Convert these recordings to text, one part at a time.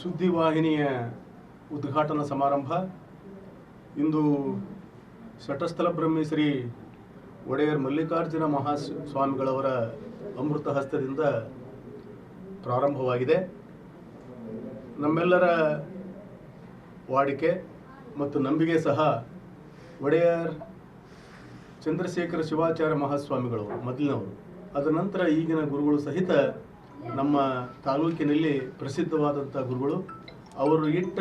ಸುದ್ದಿವಾಹಿನಿಯ ಉದ್ಘಾಟನಾ ಸಮಾರಂಭ. ಇಂದು ಶಟಸ್ಥಲ ಬ್ರಹ್ಮಿ ಶ್ರೀ ಒಡೆಯರ್ ಮಲ್ಲಿಕಾರ್ಜುನ ಮಹಾಸ್ವಾಮಿಗಳವರ ಅಮೃತ ಹಸ್ತದಿಂದ ಪ್ರಾರಂಭವಾಗಿದೆ. ನಮ್ಮೆಲ್ಲರ ವಾಡಿಕೆ ಮತ್ತು ನಂಬಿಕೆ ಸಹ ಒಡೆಯರ್ ಚಂದ್ರಶೇಖರ ಶಿವಾಚಾರ್ಯ ಮಹಾಸ್ವಾಮಿಗಳು, ಮೊದಲಿನವರು. ಅದರ ನಂತರ ಈಗಿನ ಗುರುಗಳು ಸಹಿತ ನಮ್ಮ ತಾಲೂಕಿನಲ್ಲಿ ಪ್ರಸಿದ್ಧವಾದಂಥ ಗುರುಗಳು. ಅವರು ಇಟ್ಟ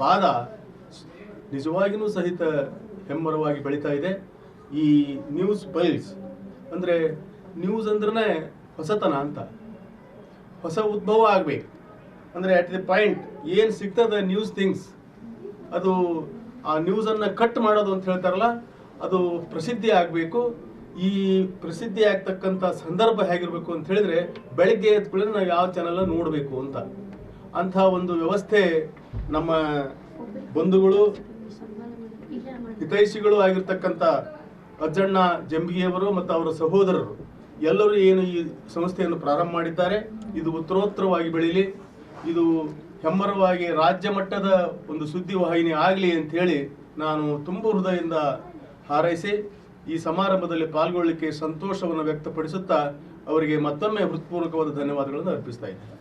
ಪಾದ ನಿಜವಾಗಿಯೂ ಸಹಿತ ಹೆಮ್ಮರವಾಗಿ ಬೆಳೀತಾ ಇದೆ. ಈ ನ್ಯೂಸ್ ಪೈಲ್ಸ್ ಅಂದರೆ ನ್ಯೂಸ್ ಅಂದ್ರೆ ಹೊಸತನ ಅಂತ. ಹೊಸ ಉದ್ಭವ ಆಗಬೇಕು. ಅಂದರೆ ಅಟ್ ದಿ ಪಾಯಿಂಟ್ ಏನು ಸಿಗ್ತದೆ ನ್ಯೂಸ್ ಥಿಂಗ್ಸ್ ಅದು ಆ ನ್ಯೂಸನ್ನು ಕಟ್ ಮಾಡೋದು ಅಂತ ಹೇಳ್ತಾರಲ್ಲ, ಅದು ಪ್ರಸಿದ್ಧಿ ಆಗಬೇಕು. ಈ ಪ್ರಸಿದ್ಧಿ ಆಗ್ತಕ್ಕಂಥ ಸಂದರ್ಭ ಹೇಗಿರಬೇಕು ಅಂತ ಹೇಳಿದ್ರೆ, ಬೆಳಗ್ಗೆ ಎದ್ದ ಕೂಡಲೇ ನಾವು ಯಾವ ಚಾನಲ್ ನೋಡಬೇಕು ಅಂತ. ಅಂಥ ಒಂದು ವ್ಯವಸ್ಥೆ ನಮ್ಮ ಬಂಧುಗಳು, ಹಿತೈಷಿಗಳು ಆಗಿರ್ತಕ್ಕಂಥ ಅಜ್ಜಣ್ಣ ಜಂಬಿಗೆಯವರು ಮತ್ತು ಅವರ ಸಹೋದರರು, ಎಲ್ಲರೂ ಏನು ಈ ಸಂಸ್ಥೆಯನ್ನು ಪ್ರಾರಂಭ ಮಾಡಿದ್ದಾರೆ. ಇದು ಉತ್ತರೋತ್ತರವಾಗಿ ಬೆಳೀಲಿ. ಇದು ಹೆಮ್ಮರವಾಗಿ ರಾಜ್ಯ ಮಟ್ಟದ ಒಂದು ಸುದ್ದಿ ವಾಹಿನಿ ಆಗಲಿ ಹೇಳಿ ನಾನು ತುಂಬ ಹೃದಯದಿಂದ ಹಾರೈಸಿ ಈ ಸಮಾರಂಭದಲ್ಲಿ ಪಾಲ್ಗೊಳ್ಳಲಿಕ್ಕೆ ಸಂತೋಷವನ್ನು ವ್ಯಕ್ತಪಡಿಸುತ್ತಾ ಅವರಿಗೆ ಮತ್ತೊಮ್ಮೆ ಹೃತ್ಪೂರ್ವಕವಾದ ಧನ್ಯವಾದಗಳನ್ನು ಅರ್ಪಿಸ್ತಾ ಇದ್ದೇನೆ.